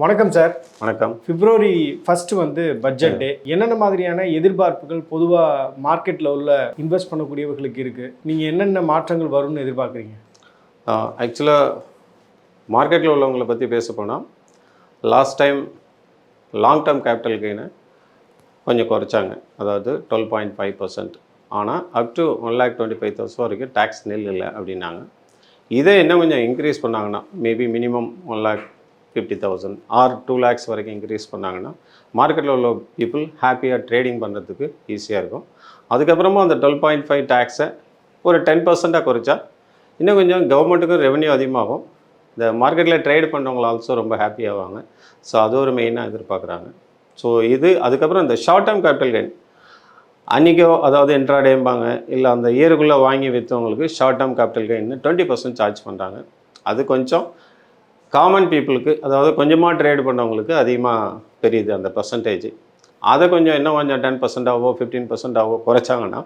வணக்கம் சார் வணக்கம். பிப்ரவரி ஃபர்ஸ்ட் வந்து பட்ஜெட்டு என்னென்ன மாதிரியான எதிர்பார்ப்புகள் பொதுவாக மார்க்கெட்டில் உள்ள இன்வெஸ்ட் பண்ணக்கூடியவர்களுக்கு இருக்குது நீங்கள் என்னென்ன மாற்றங்கள் வரும்னு எதிர்பார்க்குறீங்க? ஆக்சுவலாக மார்க்கெட்டில் உள்ளவங்களை பற்றி பேச போனால் last time long term capital கெயினை கொஞ்சம் குறைச்சாங்க. அதாவது டுவெல் பாயிண்ட் ஃபைவ் பர்சன்ட் ஆனால் up to one lakh twenty five thousand வரைக்கும் டேக்ஸ் நெல் இல்லை அப்படின்னாங்க. இதை இன்னும் கொஞ்சம் இன்க்ரீஸ் பண்ணாங்கன்னா maybe minimum one lakh fifty thousand or two lakhs வரைக்கும் இன்க்ரீஸ் பண்ணாங்கன்னா மார்க்கெட்டில் உள்ள பீப்புள் ஹாப்பியாக ட்ரேடிங் பண்ணுறதுக்கு ஈஸியாக இருக்கும். அதுக்கப்புறமா அந்த டுவெல் பாயிண்ட் ஃபைவ் டேக்ஸை ஒரு டென் பர்சண்ட்டாக குறைச்சா இன்னும் கொஞ்சம் கவர்மெண்ட்டுக்கும் ரெவன்யூ அதிகமாகும். இந்த மார்க்கெட்டில் ட்ரேட் பண்ணுறவங்க ஆல்சோ ரொம்ப ஹாப்பி ஆவாங்க. ஸோ அது ஒரு மெயினாக எதிர்பார்க்குறாங்க. ஸோ இது அதுக்கப்புறம் இந்த ஷார்ட் டேர்ம் கேபிட்டல் கெயின் அன்றைக்கோ அதாவது இன்ட்ராடேம்பாங்க இல்லை அந்த இயருக்குள்ளே வாங்கி விற்றவங்களுக்கு short term capital gain twenty percent charge பண்ணுறாங்க அது கொஞ்சம் காமன் பீப்புளுக்கு அதாவது கொஞ்சமாக ட்ரேட் பண்ணவங்களுக்கு அதிகமாக தெரியுது அந்த பர்சன்டேஜ் அதை கொஞ்சம் இன்னும் கொஞ்சம் டென் பர்சன்டாகவோ ஃபிஃப்டீன் பர்சன்டாகவோ குறைச்சாங்கன்னா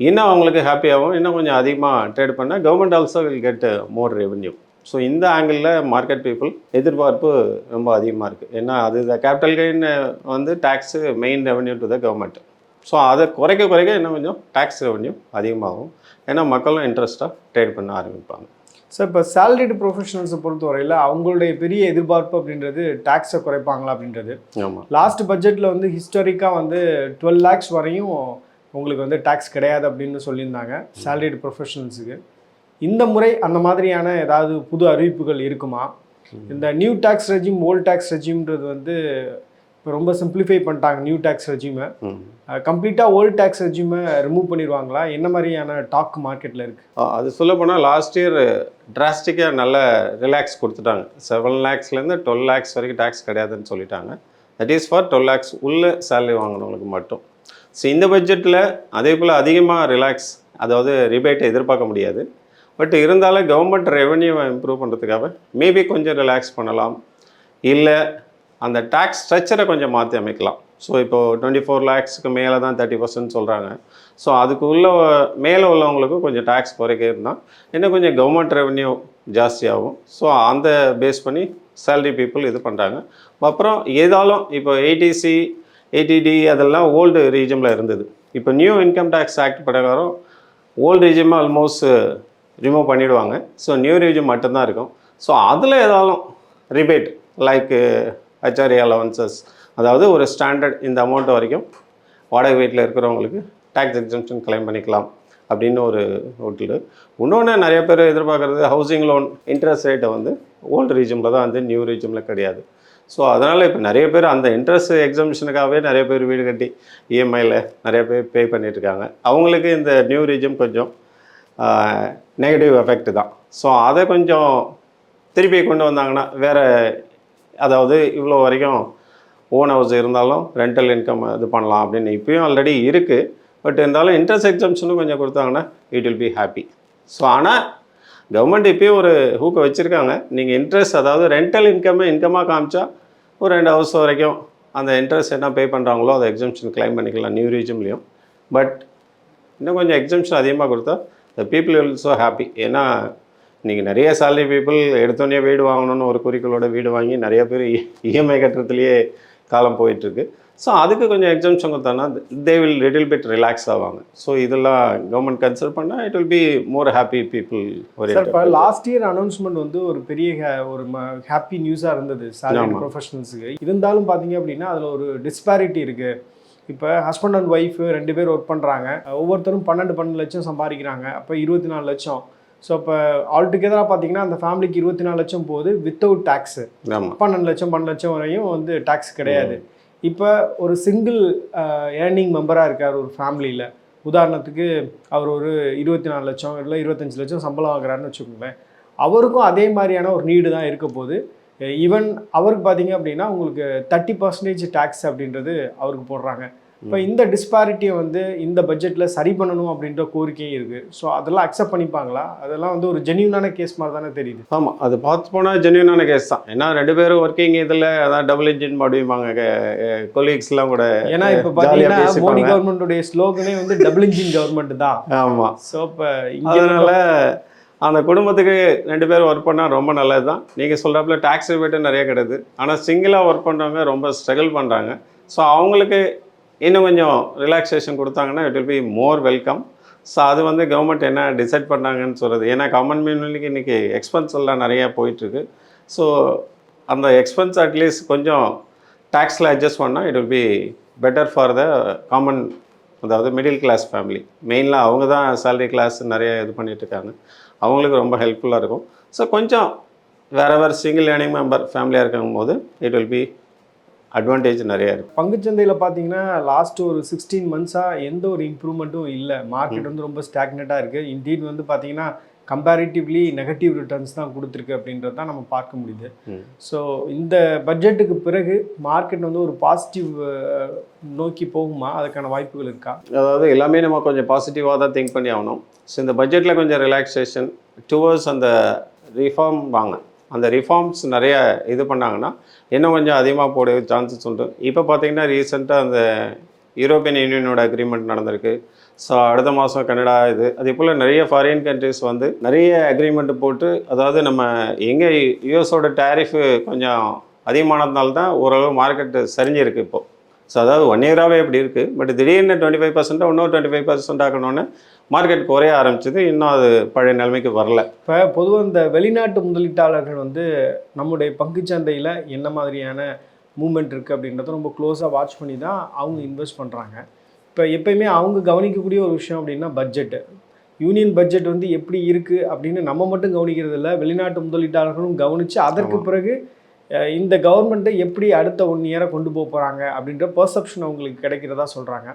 இன்னும் அவங்களுக்கு ஹாப்பியாகவும் இன்னும் கொஞ்சம் அதிகமாக ட்ரேட் பண்ணால் government also will get more revenue so இந்த ஆங்கிளில் மார்க்கெட் பீப்புள் எதிர்பார்ப்பு ரொம்ப அதிகமாக இருக்குது ஏன்னா அது கேபிட்டல் கெயின் வந்து tax main revenue to the government so அதை குறைக்க குறைக்க இன்னும் கொஞ்சம் டேக்ஸ் ரெவென்யூ அதிகமாகும். ஏன்னா மக்களும் இன்ட்ரெஸ்ட்டாக ட்ரேட் பண்ண ஆரம்பிப்பாங்க. சார் இப்போ சேலரிடு ப்ரொஃபஷனல்ஸை பொறுத்தவரையில் அவங்களுடைய பெரிய எதிர்பார்ப்பு அப்படின்றது டேக்ஸை குறைப்பாங்களா அப்படின்றது. ஆமாம் லாஸ்ட் பட்ஜெட்டில் வந்து ஹிஸ்டாரிக்காக வந்து டுவெல் லேக்ஸ் வரையும் உங்களுக்கு வந்து டேக்ஸ் கிடையாது அப்படின்னு சொல்லியிருந்தாங்க சேலரிடு ப்ரொஃபஷனல்ஸுக்கு இந்த முறை அந்த மாதிரியான ஏதாவது புது அறிவிப்புகள் இருக்குமா? இந்த new tax regime old tax ரெஜிம்ன்றது வந்து இப்போ ரொம்ப சிம்பிளிஃபை பண்ணிட்டாங்க நியூ டேக்ஸ் ரெஜிமை கம்ப்ளீட்டாக ஓல்ட் டேக்ஸ் ரெஜிமை ரிமூவ் பண்ணிடுவாங்களா? என்ன மாதிரியான டாக் மார்க்கெட்டில் இருக்குது அது சொல்ல போனால் லாஸ்ட் இயர் டிராஸ்டிக்காக நல்ல ரிலாக்ஸ் கொடுத்துட்டாங்க. செவன் லேக்ஸ்லேருந்து டுவெல் லேக்ஸ் வரைக்கும் டேக்ஸ் கிடையாதுன்னு சொல்லிட்டாங்க. That is for twelve lakhs உள்ள சேலரி வாங்கினவங்களுக்கு மட்டும். ஸோ இந்த பட்ஜெட்டில் அதே போல் அதிகமாக ரிலாக்ஸ் அதாவது ரிபேட்டை எதிர்பார்க்க முடியாது. பட் இருந்தாலும் கவர்மெண்ட் ரெவன்யூவை இம்ப்ரூவ் பண்ணுறதுக்காக மேபி கொஞ்சம் ரிலாக்ஸ் பண்ணலாம். இல்லை அந்த டேக்ஸ் ஸ்ட்ரக்சரை கொஞ்சம் மாற்றி அமைக்கலாம். ஸோ இப்போது டுவெண்ட்டி ஃபோர் லேக்ஸ்க்கு மேலே தான் தேர்ட்டி பர்சன்ட் சொல்கிறாங்க ஸோ அதுக்கு உள்ள மேலே உள்ளவங்களுக்கும் கொஞ்சம் டேக்ஸ் குறைக்க இருந்தால் இன்னும் கொஞ்சம் கவர்மெண்ட் ரெவன்யூ ஜாஸ்தியாகும். ஸோ அந்த பேஸ் பண்ணி சேலரி பீப்புள் இது பண்ணுறாங்க அப்புறம் ஏதாலும் இப்போ ஏடிசி ஏடிடி அதெல்லாம் ஓல்டு ரீஜமில் இருந்தது. இப்போ நியூ இன்கம் டேக்ஸ் ஆக்ட் பிரகாரம் ஓல்டு ரீஜியம் ஆல்மோஸ்ட் ரிமூவ் பண்ணிவிடுவாங்க ஸோ நியூ ரீஜியம் மட்டும்தான் இருக்கும். ஸோ அதில் ஏதாலும் ரிபேட் லைக்கு ஹச்ஆர்ஏ அலவன்சஸ் அதாவது ஒரு ஸ்டாண்டர்ட் இந்த அமௌண்ட் வரைக்கும் வாடகை வீட்டில் இருக்கிறவங்களுக்கு டேக்ஸ் எக்ஸம்ஷன் கிளைம் பண்ணிக்கலாம் அப்படின்னு ஒரு நோட்டில் இன்னொன்று நிறைய பேர் எதிர்பார்க்குறது ஹவுசிங் லோன் இன்ட்ரெஸ்ட் ரேட்டை வந்து ஓல்டு ரீஜியமில் தான் வந்து நியூ ரீஜியமில் கிடையாது. ஸோ அதனால் இப்போ நிறைய பேர் அந்த இன்ட்ரெஸ்ட் எக்ஸம்ஷனுக்காகவே நிறைய பேர் வீடு கட்டி இஎம்ஐயில் நிறைய பேர் பே பண்ணிகிட்ருக்காங்க அவங்களுக்கு இந்த நியூ ரீஜியம் கொஞ்சம் நெகட்டிவ் எஃபெக்ட் தான். ஸோ அதை கொஞ்சம் திருப்பி கொண்டு வந்தாங்கன்னா வேறு அதாவது இவ்வளோ வரைக்கும் ஓன் ஹவுஸ் இருந்தாலும் ரெண்டல் இன்கம் இது பண்ணலாம் அப்படின்னு இப்பயும் ஆல்ரெடி இருக்குது பட் இருந்தாலும் இன்ட்ரெஸ்ட் எக்ஸம்ஷனும் கொஞ்சம் கொடுத்தாங்கன்னா it will be happy so ஆனால் கவர்மெண்ட் இப்பயும் ஒரு ஹூக்கை வச்சுருக்காங்க. நீங்கள் இன்ட்ரெஸ்ட் அதாவது ரெண்டல் இன்கம்மை இன்கமாக காமிச்சா ஒரு ரெண்டு ஹவுஸ் வரைக்கும் அந்த இன்ட்ரெஸ்ட் என்ன பே பண்ணுறாங்களோ அதை எக்ஸம்ஷன் கிளைம் பண்ணிக்கலாம் நியூ ரீஜன்லேயும் பட் இன்னும் கொஞ்சம் எக்ஸம்ஷன் அதிகமாக கொடுத்தா த பீப்புள் ஆல்சோ ஹாப்பி ஏன்னா நீங்கள் நிறைய சேலரி பீப்புள் எடுத்தோடனே வீடு வாங்கணும்னு ஒரு குறிக்கோளோட வீடு வாங்கி நிறைய பேர் இஎம்ஐ கட்டுறதுலேயே காலம் போயிட்டுருக்கு. ஸோ அதுக்கு கொஞ்சம் எக்ஸம்ஷன் கொடுத்தாங்கன்னா they will little bit relax ஆவாங்க. ஸோ இதெல்லாம் கவர்மெண்ட் கன்சிடர் பண்ணால் it will be more happy people sir இப்போ லாஸ்ட் இயர் அனௌன்ஸ்மெண்ட் வந்து ஒரு பெரிய ஒரு ஹாப்பி நியூஸாக இருந்தது சேலரி. ப்ரொஃபஷனல்ஸுக்கு இருந்தாலும் பார்த்தீங்க அப்படின்னா அதில் ஒரு டிஸ்பாரிட்டி இருக்குது இப்போ ஹஸ்பண்ட் அண்ட் ஒய்ஃப் ரெண்டு பேர் ஒர்க் பண்ணுறாங்க ஒவ்வொருத்தரும் பன்னெண்டு பன்னெண்டு லட்சம் சம்பாதிக்கிறாங்க. அப்போ இருபத்தி நாலு லட்சம். ஸோ இப்போ ஆல் டுகெதராக பார்த்தீங்கன்னா அந்த ஃபேமிலிக்கு இருபத்தி நாலு லட்சம் போகுது வித்தவுட் டேக்ஸு பன்னெண்டு லட்சம் பன்னெண்டு லட்சம் வரையும் வந்து டேக்ஸ் கிடையாது. இப்போ ஒரு சிங்கிள் ஏர்னிங் மெம்பராக இருக்கார் ஒரு ஃபேமிலியில் உதாரணத்துக்கு அவர் ஒரு இருபத்தி நாலு லட்சம் இல்லை இருபத்தஞ்சு லட்சம் சம்பளம் வாங்குறாருன்னு வச்சுக்கோங்களேன். அவருக்கும் அதே மாதிரியான ஒரு நீடு தான் இருக்க போகுது. ஈவன் அவருக்கு பார்த்தீங்க அப்படின்னா உங்களுக்கு தேர்ட்டி பர்சன்டேஜ் டேக்ஸ் அப்படின்றது அவருக்கு போடுறாங்க. இப்போ இந்த டிஸ்பாரிட்டியை வந்து இந்த பட்ஜெட்டில் சரி பண்ணணும் அப்படின்ற கோரிக்கையும் இருக்குது ஸோ அதெல்லாம் அக்செப்ட் பண்ணிப்பாங்களா? அதெல்லாம் வந்து ஒரு ஜென்யூனான கேஸ் மாதிரி தானே தெரியுது. ஆமாம் அது பார்த்து போனால் ஜென்யூனான கேஸ் தான். ஏன்னா ரெண்டு பேரும் ஒர்க்கிங் இதில் அதான் டபுள் இன்ஜின் மடிவாங்க கொலீக்ஸ்லாம் கூட ஏன்னா இப்போ பார்த்தீங்கன்னா மோடி கவர்மெண்ட்டுடைய ஸ்லோகனே வந்து டபுள் இன்ஜின் கவர்மெண்ட் தான். ஆமாம் ஸோ இப்போ அதனால அந்த குடும்பத்துக்கு ரெண்டு பேரும் ஒர்க் பண்ணால் ரொம்ப நல்லது தான். நீங்கள் சொல்கிறாப்புல டேக்ஸ் ரிபேட்டு நிறைய கிடையாது ஆனால் சிங்கிளாக ஒர்க் பண்ணுறவங்க ரொம்ப ஸ்ட்ரகிள் பண்ணுறாங்க ஸோ அவங்களுக்கு இன்னும் கொஞ்சம் ரிலாக்ஸேஷன் கொடுத்தாங்கன்னா it will be more welcome so அது வந்து கவர்மெண்ட் என்ன டிசைட் பண்ணாங்கன்னு சொல்கிறது ஏன்னா காமன் மீனுக்கு இன்றைக்கி எக்ஸ்பென்ஸ் எல்லாம் நிறையா போயிட்டுருக்கு. ஸோ அந்த எக்ஸ்பென்ஸ் அட்லீஸ்ட் கொஞ்சம் டேக்ஸில் அட்ஜஸ்ட் பண்ணால் it will be better for the common அதாவது மிடில் கிளாஸ் ஃபேமிலி மெயினாக அவங்க தான் சேலரி கிளாஸ் நிறைய இது பண்ணிகிட்ருக்காங்க இருக்காங்க. அவங்களுக்கு ரொம்ப ஹெல்ப்ஃபுல்லாக இருக்கும். ஸோ கொஞ்சம் வேற வேறு சிங்கிள் ஏர்னிங் மெம்பர் ஃபேமிலியாக இருக்கும் போது இட் வில் பி அட்வான்டேஜ் நிறைய இருக்கும் பங்குச்சந்தையில் பார்த்தீங்கன்னா லாஸ்ட் ஒரு சிக்ஸ்டீன் மந்த்ஸாக எந்த ஒரு இம்ப்ரூவ்மெண்ட்டும் இல்லை. மார்க்கெட் வந்து ரொம்ப ஸ்டாக்னட்டாக இருக்குது இன்டீட் வந்து பார்த்தீங்கன்னா கம்பேரிட்டிவ்லி நெகட்டிவ் ரிட்டர்ன்ஸ் தான் கொடுத்துருக்கு அப்படின்றது தான் நம்ம பார்க்க முடியுது. ஸோ இந்த பட்ஜெட்டுக்கு பிறகு மார்க்கெட் வந்து ஒரு பாசிட்டிவ் நோக்கி போகுமா? அதுக்கான வாய்ப்புகள் இருக்கா? அதாவது எல்லாமே நம்ம கொஞ்சம் பாசிட்டிவாக தான் திங்க் பண்ணி ஆகணும். ஸோ இந்த பட்ஜெட்டில் கொஞ்சம் ரிலாக்ஸேஷன் டுவர்ட்ஸ் அந்த ரிஃபார்ம் வாங்க. அந்த ரிஃபார்ம்ஸ் நிறைய இது பண்ணாங்கன்னா இன்னும் கொஞ்சம் அதிகமாக போட சான்சஸ் உண்டு. இப்போ பார்த்தீங்கன்னா ரீசெண்டாக அந்த யூரோப்பியன் யூனியனோட அக்ரிமெண்ட் நடந்திருக்கு. ஸோ அடுத்த மாதம் கனடா இது. அதே போல் நிறைய ஃபாரின் கண்ட்ரிஸ் வந்து நிறைய அக்ரிமெண்ட் போட்டு அதாவது நம்ம எங்கே யூஎஸோட டேரிஃபு கொஞ்சம் அதிகமானதுனால தான் ஓரளவு மார்க்கெட்டு சரிஞ்சிருக்கு இப்போது ஸோ அதாவது ஒன் இயராகவே இப்படி இருக்குது பட் திடீர்னு டுவெண்ட்டி ஃபைவ் பர்சன்ட் இன்னும் டுவெண்ட்டி ஃபைவ் பர்சன்ட் ஆகணும்னு மார்க்கெட் குறைய ஆரம்பிச்சது. இன்னும் அது பழைய நிலைமைக்கு வரல. இப்போ பொதுவாக இந்த வெளிநாட்டு முதலீட்டாளர்கள் வந்து நம்முடைய பங்குச்சந்தையில் என்ன மாதிரியான மூமெண்ட் இருக்குது அப்படின்றத ரொம்ப க்ளோஸாக வாட்ச் பண்ணி தான் அவங்க இன்வெஸ்ட் பண்ணுறாங்க இப்போ எப்பயுமே அவங்க கவனிக்கக்கூடிய ஒரு விஷயம் அப்படின்னா பட்ஜெட்டு யூனியன் பட்ஜெட் வந்து எப்படி இருக்குது அப்படின்னு நம்ம மட்டும் கவனிக்கிறது இல்லை வெளிநாட்டு முதலீட்டாளர்களும் கவனித்து அதற்கு. பிறகு இந்த கவர்மெண்ட்டை எப்படி அடுத்த ஒன் இயரை கொண்டு போக போகிறாங்க அப்படின்ற பர்செப்ஷன் அவங்களுக்கு கிடைக்கிறதா சொல்கிறாங்க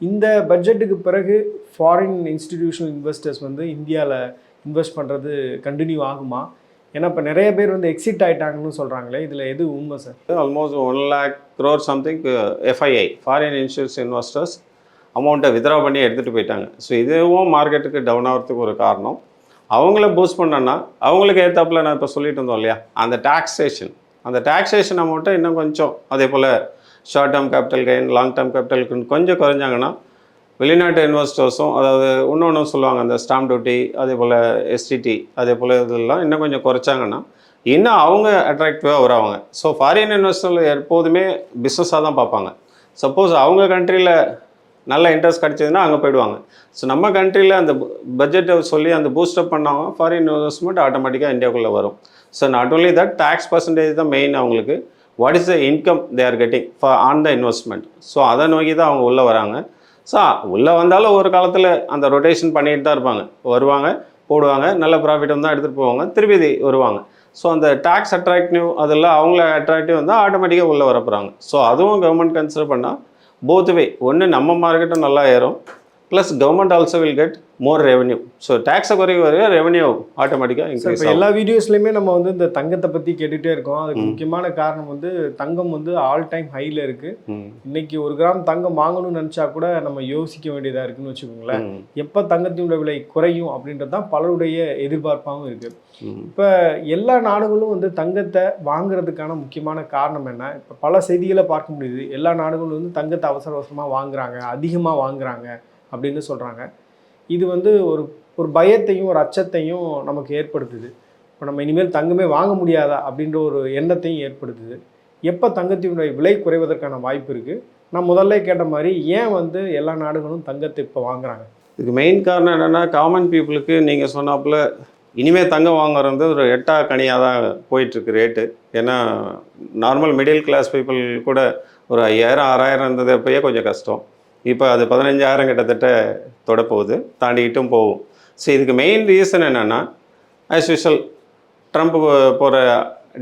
இந்த பட்ஜெட்டுக்கு பிறகு ஃபாரின் இன்ஸ்டிடியூஷனல் இன்வெஸ்டர்ஸ் வந்து இந்தியாவில் இன்வெஸ்ட் பண்ணுறது கண்டினியூ ஆகுமா? ஏன்னா இப்போ நிறைய பேர் வந்து எக்ஸிட் ஆகிட்டாங்கன்னு சொல்கிறாங்களே இதில் எது உண்மை sir almost one lakh crore something FII foreign insurance investors அமௌண்ட்டை வித்ரா பண்ணி எடுத்துகிட்டு போயிட்டாங்க. ஸோ இதுவும் மார்க்கெட்டுக்கு டவுன் ஆகிறதுக்கு ஒரு காரணம். அவங்கள பூஸ்ட் பண்ணோன்னா அவங்களுக்கு ஏற்றாப்புல நான் இப்போ சொல்லிட்டு இருந்தோம் இல்லையா? அந்த டாக்ஸேஷன் அந்த டாக்ஸேஷன் அமௌண்ட்டை இன்னும் கொஞ்சம் அதே போல் short term capital gain long term capital கொஞ்சம் குறைஞ்சாங்கன்னா வெளிநாட்டு இன்வெஸ்டர்ஸும் அதாவது இன்னொன்று சொல்லுவாங்க அந்த ஸ்டாம்ப் டியூட்டி அதே போல் எஸ்டிடி அதே போல் இதெல்லாம் இன்னும் கொஞ்சம் குறைச்சாங்கன்னா இன்னும் அவங்க அட்ராக்டிவாக வருவாங்க. ஸோ ஃபாரின் இன்வெஸ்டர் எப்போதுமே பிஸ்னஸாக தான் பார்ப்பாங்க. சப்போஸ் அவங்க கண்ட்ரியில் நல்ல இன்ட்ரெஸ்ட் கிடச்சதுன்னா அங்கே போயிடுவாங்க. ஸோ நம்ம கண்ட்ரியில் அந்த பட்ஜெட்டை சொல்லி அந்த பூஸ்டப் பண்ணாங்க ஃபாரின் இன்வெஸ்ட்மெண்ட் ஆட்டோமேட்டிக்காக இந்தியாவுக்குள்ளே வரும். So not only that tax percentage தான் மெயின் அவங்களுக்கு. What is the income they are getting for on the investment so அதை நோக்கி தான் அவங்க உள்ளே வராங்க. ஸோ உள்ளே வந்தாலும் ஒரு காலத்தில் அந்த ரொட்டேஷன் பண்ணிட்டு தான் இருப்பாங்க. வருவாங்க போடுவாங்க நல்ல ப்ராஃபிட் வந்தால் எடுத்துகிட்டு போவாங்க திருப்பி வருவாங்க. ஸோ அந்த டேக்ஸ் அட்ராக்டிவ் அதெல்லாம் அவங்கள அட்ராக்டிவ் வந்தால் ஆட்டோமேட்டிக்காக உள்ளே வரப்போகிறாங்க ஸோ அதுவும் கவர்மெண்ட் கன்சிடர் பண்ணால் போத்துவே ஒன்று நம்ம மார்க்கெட்டும் நல்லா ஏறும் plus government also will get more revenue so டேக்ஸை குறைய வரைய ரெவன்யூ ஆட்டோமேட்டிக்காக இன்க்ரீஸ் எல்லா வீடியோஸ்லையுமே நம்ம வந்து இந்த தங்கத்தை பற்றி கேட்டுகிட்டே இருக்கோம். அதுக்கு முக்கியமான காரணம் வந்து தங்கம் வந்து ஆல் டைம் ஹையில் இருக்குது இன்னைக்கு ஒரு கிராம் தங்கம் வாங்கணும்னு நினச்சா கூட நம்ம யோசிக்க வேண்டியதாக இருக்குன்னு வச்சுக்கோங்களேன். எப்போ தங்கத்தினுடைய விலை குறையும் அப்படின்றது தான் பலருடைய எதிர்பார்ப்பாகவும் இருக்குது இப்போ எல்லா நாடுகளும் வந்து தங்கத்தை வாங்குறதுக்கான முக்கியமான காரணம் என்ன? இப்போ பல செய்திகளை பார்க்க முடியுது. எல்லா நாடுகளும் வந்து தங்கத்தை அவசர அவசரமாக வாங்குறாங்க அதிகமாக வாங்குறாங்க. அப்படின்னு சொல்கிறாங்க இது வந்து ஒரு ஒரு பயத்தையும் ஒரு அச்சத்தையும் நமக்கு ஏற்படுத்துது. இப்போ நம்ம இனிமேல் தங்கமே வாங்க முடியாதா அப்படின்ற ஒரு எண்ணத்தையும் ஏற்படுத்துது. எப்போ தங்கத்தினுடைய விலை குறைவதற்கான வாய்ப்பு இருக்குது நான் முதல்ல கேட்ட மாதிரி ஏன் வந்து எல்லா நாடுகளும் தங்கத்தை இப்போ வாங்குறாங்க? இதுக்கு மெயின் காரணம் என்னென்னா காமன் பீப்புளுக்கு நீங்கள் சொன்னாப்புல இனிமேல் தங்கம் வாங்குறது ஒரு எட்டா கனியாக தான் போயிட்டுருக்கு ரேட்டு ஏன்னா நார்மல் மிடில் கிளாஸ் பீப்புள் கூட ஒரு ஐயாயிரம் ஆறாயிரம் இருந்தது அப்பயே கொஞ்சம் கஷ்டம். இப்போ அது பதினஞ்சாயிரம் கிட்டத்தட்ட தொட போகுது தாண்டிக்கிட்டும் போகும். ஸோ இதுக்கு மெயின் ரீசன் என்னென்னா ஆஸ் யூஷுவல் ட்ரம்ப் போகிற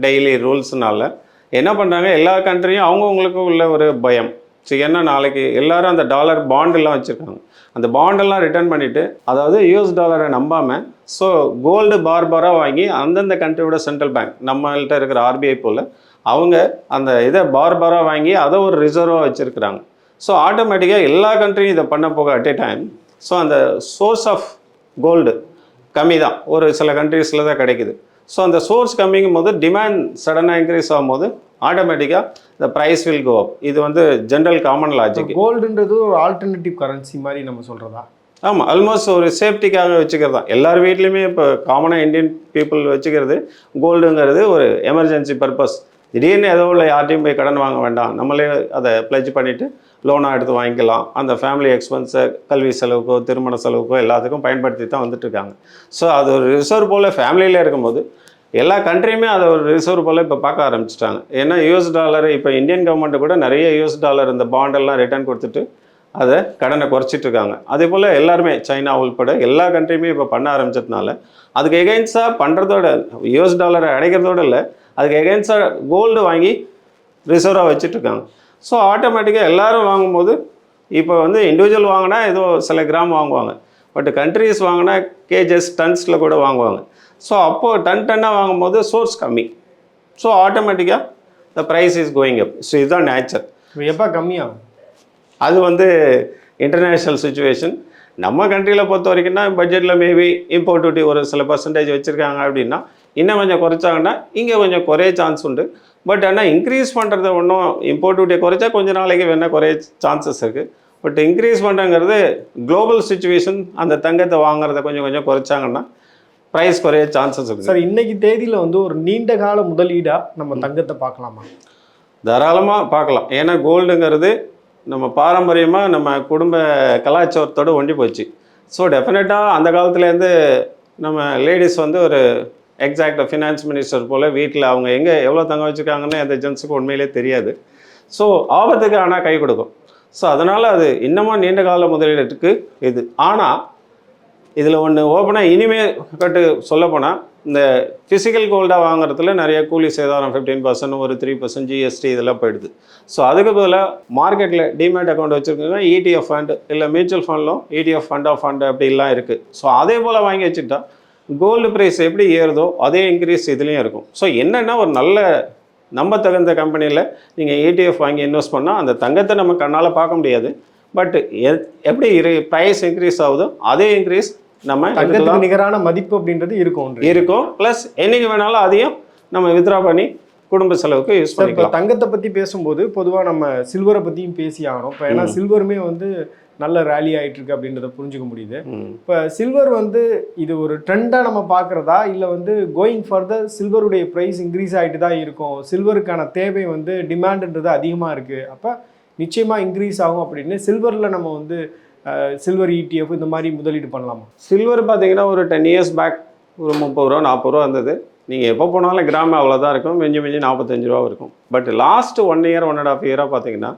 டெய்லி ரூல்ஸ்னால என்ன பண்ணுறாங்க எல்லா கண்ட்ரியும் அவங்கவுங்களுக்கு உள்ள ஒரு பயம். ஸோ ஏன்னா நாளைக்கு? எல்லாரும் அந்த டாலர் பாண்டெல்லாம் வச்சுருக்காங்க. அந்த பாண்டெல்லாம் ரிட்டர்ன் பண்ணிவிட்டு அதாவது யூஎஸ் டாலரை நம்பாமல் ஸோ கோல்டு பார் பாராக வாங்கி அந்தந்த கண்ட்ரியோட சென்ட்ரல் பேங்க் நம்மள்கிட்ட இருக்கிற ஆர்பிஐ போல் அவங்க அந்த இதை பார் பாராக வாங்கி அதை ஒரு ரிசர்வாக வச்சுருக்குறாங்க. ஸோ ஆட்டோமேட்டிக்காக எல்லா கண்ட்ரியும் இதை பண்ண போக அட் ஏ டைம் ஸோ அந்த சோர்ஸ் ஆஃப் கோல்டு கம்மி தான். ஒரு சில கண்ட்ரீஸில் தான் கிடைக்குது. ஸோ அந்த சோர்ஸ் கம்மிங்கும் போது டிமாண்ட் சடனாக இன்க்ரீஸ் ஆகும்போது ஆட்டோமேட்டிக்காக இந்த ப்ரைஸ் வில் கோ அப் இது வந்து ஜென்ரல் காமன் லாஜிக் கோல்டுன்றது ஒரு ஆல்டர்னேட்டிவ் கரன்சி மாதிரி நம்ம சொல்கிறதா ஆமாம் ஆல்மோஸ்ட் ஒரு சேஃப்டிக்காக வச்சுக்கிறது தான். எல்லார் வீட்லேயுமே இப்போ காமனாக இந்தியன் பீப்புள் வச்சுக்கிறது கோல்டுங்கிறது ஒரு எமர்ஜென்சி பர்பஸ் திடீர்னு ஏதோ உள்ள யார்ட்டையும் போய் கடன் வாங்க வேண்டாம். நம்மளே அதை ப்ளட்ஜ் பண்ணிவிட்டு லோனாக எடுத்து வாங்கிக்கலாம். அந்த ஃபேமிலி எக்ஸ்பென்ஸை கல்வி செலவுக்கோ திருமண செலவுக்கோ எல்லாத்துக்கும் பயன்படுத்தி தான் வந்துட்டுருக்காங்க ஸோ அது ஒரு ரிசர்வ் போல் ஃபேமிலியில் இருக்கும்போது எல்லா கண்ட்ரியுமே அதை ஒரு ரிசர்வ் போல் இப்போ பார்க்க ஆரம்பிச்சிட்டாங்க. ஏன்னா யூஎஸ் டாலர் இப்போ இந்தியன் கவர்மெண்ட்டு கூட நிறைய யூஎஸ் டாலர் இந்த பாண்டெல்லாம் ரிட்டர்ன் கொடுத்துட்டு அதை கடனை குறைச்சிட்டு இருக்காங்க. அதே போல் எல்லாருமே சைனா உள்பட எல்லா கண்ட்ரியுமே இப்போ பண்ண ஆரம்பிச்சதுனால அதுக்கு எகெயின்ஸ்டாக பண்ணுறதோட யூஎஸ் டாலரை அடைக்கிறதோட இல்லை அதுக்கு எகென்ஸ்டாக கோல்டு வாங்கி ரிசர்வாக வச்சுட்டு இருக்காங்க ஸோ ஆட்டோமேட்டிக்காக எல்லாரும் வாங்கும்போது இப்போ வந்து இண்டிவிஜுவல் வாங்கினா ஏதோ சில கிராம் வாங்குவாங்க. பட் கண்ட்ரிஸ் வாங்கினா கேஜஸ் டன்ஸில் கூட வாங்குவாங்க. ஸோ அப்போது டன் டன்னாக வாங்கும்போது சோர்ஸ் கம்மி. ஸோ ஆட்டோமேட்டிக்காக the price is going up so இதுதான் நேச்சர் எப்போ கம்மியாகும்? அது வந்து இன்டர்நேஷ்னல் சுச்சுவேஷன் நம்ம கண்ட்ரியில் பொறுத்த வரைக்கும்னா பட்ஜெட்டில் மேபி இம்போர்ட் டியூட்டி ஒரு சில பர்சன்டேஜ் வச்சுருக்காங்க அப்படின்னா இன்னும் கொஞ்சம் குறைச்சாங்கன்னா இங்கே கொஞ்சம் குறைய சான்ஸ் உண்டு. பட் ஆனால் இன்க்ரீஸ் பண்ணுறத ஒன்றும் இம்போர்ட் டியூட்டியை குறைச்சா கொஞ்ச நாளைக்கு வேணால் குறைய சான்சஸ் இருக்குது பட் இன்க்ரீஸ் பண்ணுறங்கிறது குளோபல் சுச்சுவேஷன் அந்த தங்கத்தை வாங்குறத கொஞ்சம் கொஞ்சம் குறைச்சாங்கன்னா ப்ரைஸ் குறைய சான்சஸ் இருக்குது சார் இன்னைக்கு தேதியில வந்து ஒரு நீண்ட கால முதலீடா நம்ம தங்கத்தை பார்க்கலாமா? தாராளமாக பார்க்கலாம். ஏன்னா கோல்டுங்கிறது நம்ம பாரம்பரியமாக நம்ம குடும்ப கலாச்சாரத்தோடு ஒண்டி போச்சு. ஸோ டெஃபினட்டாக அந்த காலத்துலேருந்து நம்ம லேடிஸ் வந்து ஒரு எக்ஸாக்டாக ஃபினான்ஸ் மினிஸ்டர் போல் வீட்டில் அவங்க எங்கே எவ்வளோ தங்க வச்சுருக்காங்கன்னு அந்த ஜென்ஸுக்கு உண்மையிலே தெரியாது. ஸோ ஆபத்துக்கு ஆனால் கை கொடுக்கும். ஸோ அதனால் அது இன்னமும் நீண்ட கால முதலீடுக்கு இது. ஆனால் இதில் ஒன்று ஓப்பனாக இனிமே கட்டு சொல்லப்போனால் இந்த ஃபிசிக்கல் கோல்டாக வாங்குறதுல நிறைய கூலி சேதாரம் ஃபிஃப்டீன் பர்சன்ட் ஒரு த்ரீ பர்சன்ட் ஜிஎஸ்டி இதெல்லாம் போயிடுது. ஸோ அதுக்கு பதிலாக மார்க்கெட்டில் டிமேட் அக்கௌண்ட் வச்சுருக்கோங்க இடிஎஃப் ஃபண்ட் இல்லை மியூச்சுவல் ஃபண்ட்லும் இடிஎஃப் ஃபண்ட் ஆஃப் ஃபண்ட் அப்படிலாம் இருக்குது ஸோ அதே போல் வாங்கி வச்சுக்கிட்டா கோல்டு ப்ரைஸ் எப்படி ஏறுதோ அதே இன்க்ரீஸ் இதுலேயும் இருக்கும். ஸோ என்னென்னா ஒரு நல்ல நம்ப தகுந்த கம்பெனியில் நீங்கள் ஏடிஎஃப் வாங்கி இன்வெஸ்ட் பண்ணால் அந்த தங்கத்தை நம்ம கண்ணால் பார்க்க முடியாது. பட் எப்படி இரு ப்ரைஸ் இன்க்ரீஸ் ஆகுதோ அதே இன்க்ரீஸ் நம்ம நிகரான மதிப்பு அப்படின்றது இருக்கும் இருக்கும். ப்ளஸ் என்னைக்கு வேணாலும் அதையும் நம்ம வித்ரா பண்ணி குடும்ப செலவுக்கு யூஸ் பண்ணிக்கலாம். தங்கத்தை பத்தி பேசும்போது பொதுவா நம்ம சில்வரை பத்தியும் பேசி ஆகணும். இப்போ ஏன்னா சில்வருமே வந்து நல்ல ரேலி ஆயிட்டு இருக்கு அப்படின்றத புரிஞ்சுக்க முடியுது. இப்போ சில்வர் வந்து இது ஒரு ட்ரெண்டாக நம்ம பார்க்குறதா இல்லை வந்து கோயிங் ஃபர்தர் சில்வருடைய ப்ரைஸ் இன்க்ரீஸ் ஆகிட்டு தான் இருக்கும்? சில்வருக்கான தேவை வந்து டிமாண்டுன்றது அதிகமாக இருக்குது அப்போ நிச்சயமாக இன்க்ரீஸ் ஆகும் அப்படின்னு சில்வரில் நம்ம வந்து சில்வர் இடிஎஃப் இந்த மாதிரி முதலீடு பண்ணலாமா? சில்வர் பார்த்தீங்கன்னா ஒரு டென் இயர்ஸ் பேக் ஒரு முப்பது ரூபா நாற்பது ரூபா இருந்தது நீங்கள் எப்போ போனாலும் கிராம் அவ்வளோதான் இருக்கும். மிஞ்சி மிஞ்சி நாற்பத்தஞ்சு ரூபா இருக்கும். But last one year one and half இயராக பார்த்தீங்கன்னா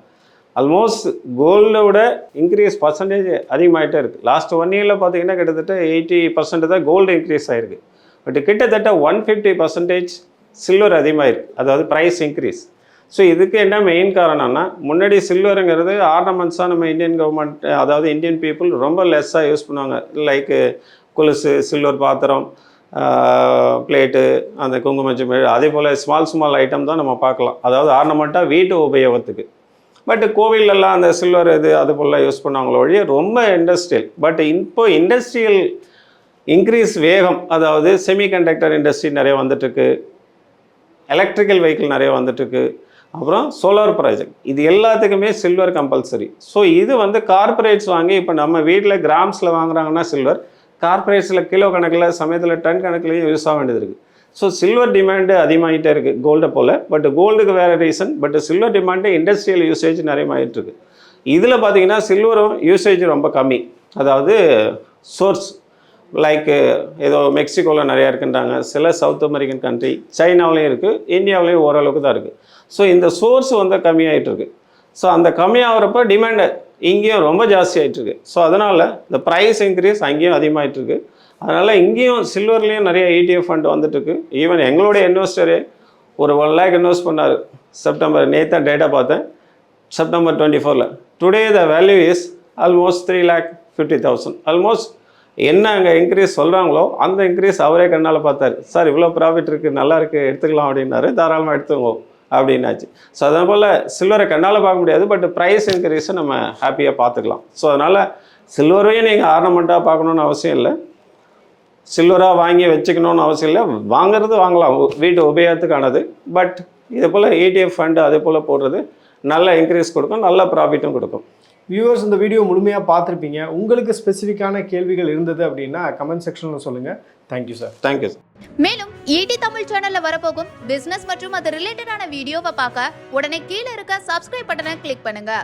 ஆல்மோஸ்ட் கோல்டோட இன்க்ரீஸ் பர்சன்டேஜ் அதிகமாகிட்டே இருக்குது லாஸ்ட் ஒன் இயரில் பார்த்தீங்கன்னா கிட்டத்தட்ட எயிட்டி பர்சன்ட் தான் கோல்டு இன்க்ரீஸ் ஆகிருக்கு பட் கிட்டத்தட்ட ஒன் ஃபிஃப்டி பர்சன்டேஜ் சில்வர் அதிகமாகிருக்கு அதாவது ப்ரைஸ் இன்க்ரீஸ் ஸோ இதுக்கு என்ன மெயின் காரணம்னா முன்னாடி சில்வருங்கிறது ஆர்னமெண்ட்ஸாக நம்ம இந்தியன் கவர்மெண்ட் அதாவது இந்தியன் பீப்புள் ரொம்ப லெஸ்ஸாக யூஸ் பண்ணுவாங்க. லைக்கு கொலுசு சில்வர் பாத்திரம் பிளேட்டு அந்த குங்குமச்சி அதே போல் ஸ்மால் ஸ்மால் ஐட்டம் தான் நம்ம பார்க்கலாம். அதாவது ஆர்னமெண்ட்டாக வீட்டு உபயோகத்துக்கு. பட் கோவிலெல்லாம் அந்த சில்வர் இது அது போல யூஸ் பண்ணாங்களோ ஒழிய ரொம்ப இண்டஸ்ட்ரியல் பட் இப்போ இண்டஸ்ட்ரியல் இன்க்ரீஸ் வேகம் அதாவது செமிகண்டக்டர் இண்டஸ்ட்ரி நிறைய வந்துட்டுருக்கு. எலக்ட்ரிக்கல் வெஹிக்கிள் நிறைய வந்துட்டுருக்கு. அப்புறம் சோலார் ப்ராஜெக்ட் இது எல்லாத்துக்குமே சில்வர் கம்பல்சரி ஸோ இது வந்து கார்ப்பரேட்ஸ் வாங்கி இப்போ நம்ம வீட்டில் கிராம்ஸில் வாங்குறாங்கன்னா சில்வர் கார்ப்பரேட்ஸில் கிலோ கணக்கில் சமயத்தில் டன் கணக்குலையும் யூஸ் ஆக வேண்டியது இருக்குது ஸோ சில்வர் டிமாண்டு அதிகமாகிட்டே இருக்குது கோல்டை போல். பட் கோல்டுக்கு வேறு reason but silver demand industrial usage நிறையமாகிட்டு இருக்கு. இதில் பார்த்தீங்கன்னா சில்வரும் யூசேஜ் ரொம்ப கம்மி. அதாவது சோர்ஸ் லைக்கு ஏதோ மெக்சிகோவில் நிறையா இருக்குன்றாங்க. சில சவுத் அமெரிக்கன் கண்ட்ரி சைனாவிலையும் இருக்குது இந்தியாவிலையும் ஓரளவுக்கு தான் இருக்குது ஸோ இந்த சோர்ஸ் வந்து கம்மியாயிட்டுருக்கு ஸோ அந்த கம்மியாகிறப்ப டிமாண்டு இங்கேயும் ரொம்ப ஜாஸ்தி ஆகிட்டுருக்கு ஸோ அதனால் இந்த ப்ரைஸ் இன்க்ரீஸ் அங்கேயும் அதிகமாகிட்டு இருக்குது அதனால் இங்கேயும் சில்வர்லேயும் நிறைய ETF ஃபண்ட் வந்துட்டுருக்கு. ஈவன் எங்களுடைய இன்வெஸ்டரே ஒரு ஒன் லேக் இன்வெஸ்ட் பண்ணார். செப்டம்பர் நேத்தான் டேட்டா பார்த்தேன். செப்டம்பர் டுவெண்ட்டி ஃபோரில் today the value is almost three lakh fifty thousand almost என்ன அங்கே இன்க்ரீஸ் சொல்கிறாங்களோ அந்த இன்க்ரீஸ் அவரே கண்ணால் பார்த்தாரு. சார் இவ்வளோ ப்ராஃபிட் இருக்குது நல்லா இருக்குது எடுத்துக்கலாம் அப்படின்னாரு. தாராளமாக எடுத்துக்கோ அப்படின்னாச்சு. ஸோ அதே போல் சில்வரை கண்ணால் பார்க்க முடியாது பட் ப்ரைஸ் இன்க்ரீஸை நம்ம ஹாப்பியாக பார்த்துக்கலாம். ஸோ அதனால் சில்வரையும் நீங்கள் ஆர்னமெண்ட்டாக பார்க்கணுன்னு அவசியம் இல்லை. சில்வராக வாங்கி வச்சுக்கணும்னு அவசியம் இல்லை. வாங்குறது வாங்கலாம். வீட்டு உபயோகத்துக்கானது. பட் இதே போல் ஏடிஎஃப் ஃபண்டு அதே போல் போடுறது நல்ல இன்க்ரீஸ் கொடுக்கும் நல்ல ப்ராஃபிட்டும் கொடுக்கும். வியூவர்ஸ் இந்த வீடியோ முழுமையாக பார்த்துருப்பீங்க. உங்களுக்கு ஸ்பெசிஃபிக்கான கேள்விகள் இருந்தது அப்படின்னா கமெண்ட் செக்ஷனில் சொல்லுங்கள் thank you sir thank you மேலும் ஈடி தமிழ் சேனல்ல வரப்போகும் பிசினஸ் மற்றும் அது ரிலேட்டடான வீடியோவை பார்க்க உடனே கீழே இருக்க சப்ஸ்கிரைப் பட்டனை கிளிக் பண்ணுங்க.